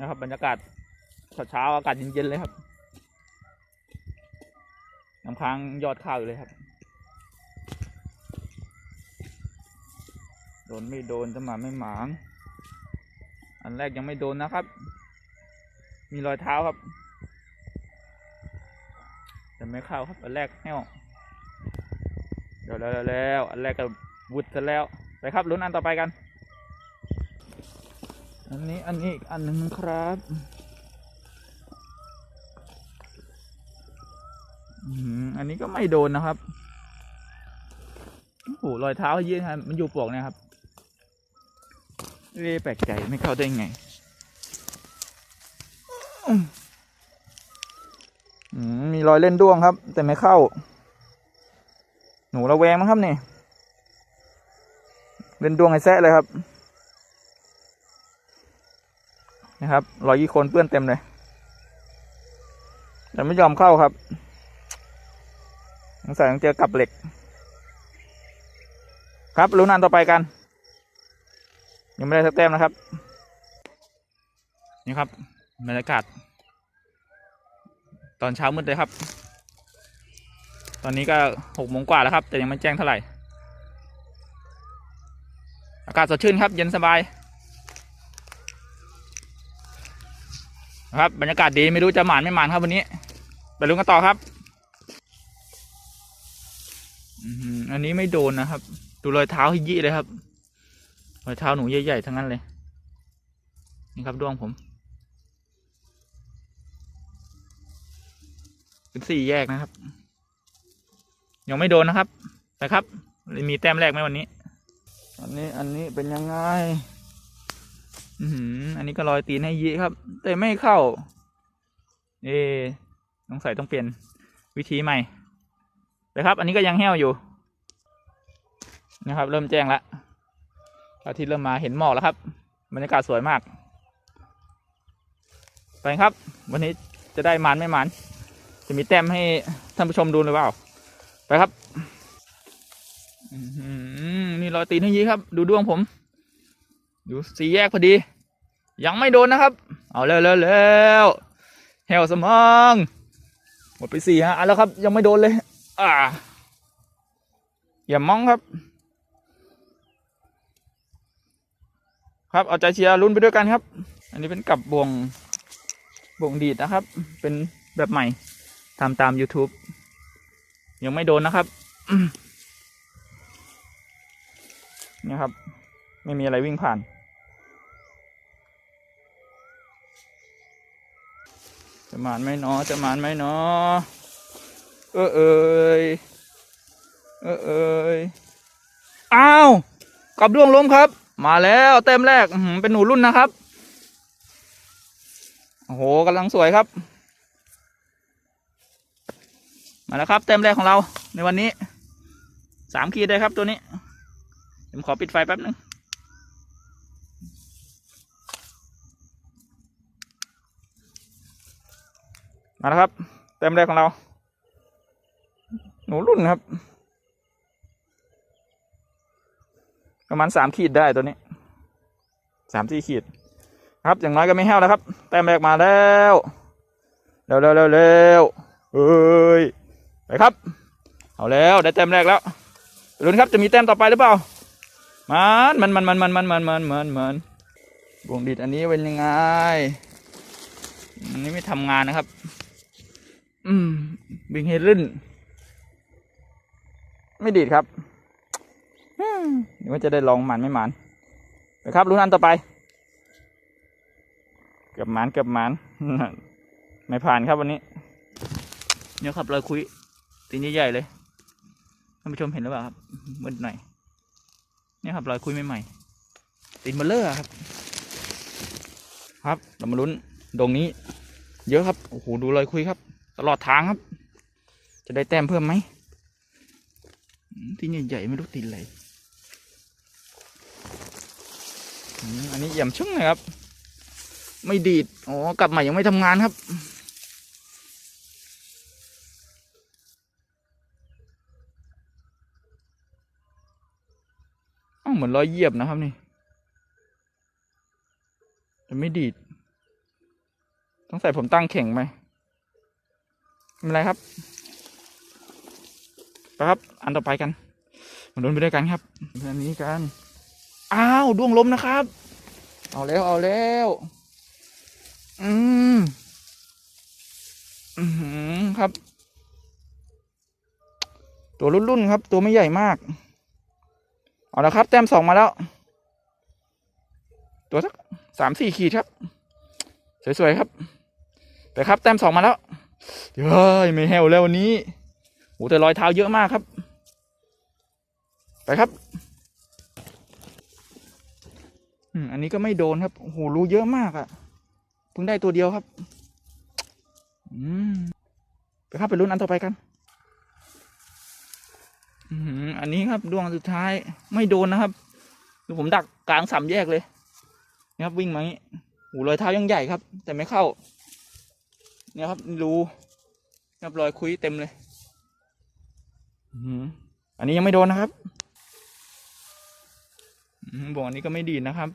นะครับ บรรยากาศเช้าๆอากาศเย็นๆเลยครับน้ำค้างยอดข้าวอยู่เลยครับ โดนไม่โดนจะมาไม่หมาง อันแรกยังไม่โดนนะครับ มีรอยเท้าครับ แต่ไม่เข้าครับ อันแรกแห้วเดี๋ยวแล้วแล้วอันแรกก็วุดซะแล้วไปครับลุ้นอันต่อไปกัน อันนี้อันนี้อีกอันหนึ่งครับอืมอันนี้ก็ไม่โดนนะครับโอ้โหรอยเท้าเยอะครับมันอยู่ปลวกนะครับเรีแปลกใจไม่เข้าได้ไงอืมมีรอยเล่นด้วงครับ แต่ไม่เข้า หนูระแวงมั้งครับนี่ เล่นดวงไอ้แซะเลยครับ นะครับรอยยี่โคนเปื้อนเต็มเลย แต่ไม่ยอมเข้าครับสงสัยต้องเจอกับเหล็ก ครับรู้นานต่อไปกัน ยังไม่ได้สักแต้มนะครับ นี่ครับบรรยากาศ ตอนเช้ามืดเลยครับ ตอนนี้ก็หกโมงกว่าแล้วครับ แต่ยังไม่แจ้งเท่าไหร่ อากาศสดชื่นครับ เย็นสบาย ครับบรรยากาศดีไม่รู้จะหมานไม่หมานครับวันนี้ไปลุ้นกันต่อครับอันนี้ไม่โดนนะครับ ดูรอยเท้าหิยี่เลยครับรอยเท้าหนูใหญ่ๆทั้งนั้นเลย นี่ครับดวงผมเป็นสี่แยกนะครับ ยังไม่โดนนะครับนะครับ มีแต้มแรกไหมวันนี้ อันนี้อันนี้เป็นยังไง อืออันนี้ก็รอยตีนให้ยีครับ แต่ไม่เข้า เอ๊ะสงใสัยต้องเปลี่ยนวิธีใหม่นะครับ อันนี้ก็ยังแห้วอยู่นะครับ เริ่มแจ้งแล้วอาทิตย์เริ่มมาเห็นหมอกแล้วครับบรรยากาศสวยมาก ไปครับ วันนี้จะได้มันไม่มัน จะมีแต้มให้ท่านผู้ชมดูหรือเปล่า ไปครับอื้อหือนี่รอยตีนให้ยีครับ ดูดวงผม ดูสี่แยกพอดี ยังไม่โดนนะครับ เอาแล้วแล้วแล้วแหวสมองหมดไปสี่ฮะอันแล้วครับ ยังไม่โดนเลย อ่า อย่ามองครับ ครับเอาใจเชียร์ลุ้นไปด้วยกันครับ อันนี้เป็นกับบวงบวงดีดนะครับ เป็นแบบใหม่ทำตาม YouTube ยังไม่โดนนะครับนี่ครับ ไม่มีอะไรวิ่งผ่าน จะมานไหมเนาะจะมานไหมเนาะเออเอยเออเอยอ้าวกับดวงล้มครับ มาแล้วเต็มแรกเป็นหนูรุ่นนะครับโอ้โหกำลังสวยครับ มาแล้วครับเต็มแรกของเราในวันนี้สามขีดเลยครับตัวนี้ผมขอปิดไฟแป๊บนึง มาแล้วครับ เต็มแรกของเรา หนูรุ่นครับ ประมาณสามขีดได้ตัวนี้สามสี่ขีด ครับอย่างน้อยก็ไม่แห้วแล้วครับ แต้มแรกมาแล้วเร็วเร็วเร็วเร็วเฮ้ยไปครับ เอาแล้วได้แต้มแรกแล้วลุ้นครับจะมีแต้มต่อไปหรือเปล่า มันมันมันมันมันมันมันมันมันมันวงดีดอันนี้เป็นยังไงอันนี้ไม่ทำงานนะครับ อืมบิงเฮลื่น ไม่ดีดครับเดี๋ยวว่าจะได้ลองหมันไม่หมันไปครับลุ้นอันต่อไป เกือบหมันเกือบหมันไม่ผ่านครับวันนี้เนี่ยครับเลยคุยตีนใหญ่ๆเลยท่านผู้ชมเห็นหรือเปล่าครับมืดหน่อยเนี่ยครับรอยคุยใหม่ๆตีนเบลเลอร์ครับ ครับเรามาลุ้นดงนี้ เยอะครับโอ้โหดูรอยคุยครับ ตลอดทางครับ จะได้แต้มเพิ่มไหมที่ใหญ่ๆไม่รู้ตีนอะไรอันนี้เยี่ยมชึ้งเลยครับ ไม่ดีด อ๋อ กลับใหม่ยังไม่ทำงานครับ เหมือนรอยเหยียบนะครับนี่แต่ไม่ดีด ต้องใส่ผมตั้งเข่งไหม ไม่เป็นไรครับไปครับ อันต่อไปกันมาลุ้นไปด้วยกันครับอันนี้กันอ้าวดวงล้มนะครับ เอาแล้วเอาแล้วอืมอืมครับ ตัวรุ่นๆครับ ตัวไม่ใหญ่มาก เอาละครับ แต้มสองมาแล้ว ตัวสักสามสี่ขีดครับ สวยๆครับ ไปครับ แต้มสองมาแล้ว เฮ้ยไม่แหวแล้ววันนี้โอ้แต่รอยเท้าเยอะมากครับ ไปครับอืมอันนี้ก็ไม่โดนครับโอ้โหรูเยอะมากอะ่ะเพิ่งได้ตัวเดียวครับ อืมไปครับไปลุ้นอันต่อไปกัน อืมอันนี้ครับดวงสุดท้ายไม่โดนนะครับคือผมดักกลางสามแยกเลยนี่ครับวิ่งมาอย่างนี้โอ้โหรอยเท้ายังใหญ่ครับ แต่ไม่เข้า เนี่ยครับรูนี่ครับรอยคุยเต็มเลยอือันนี้ยังไม่โดนนะครับบ่วงอันนี้ก็ไม่ดีนะครับ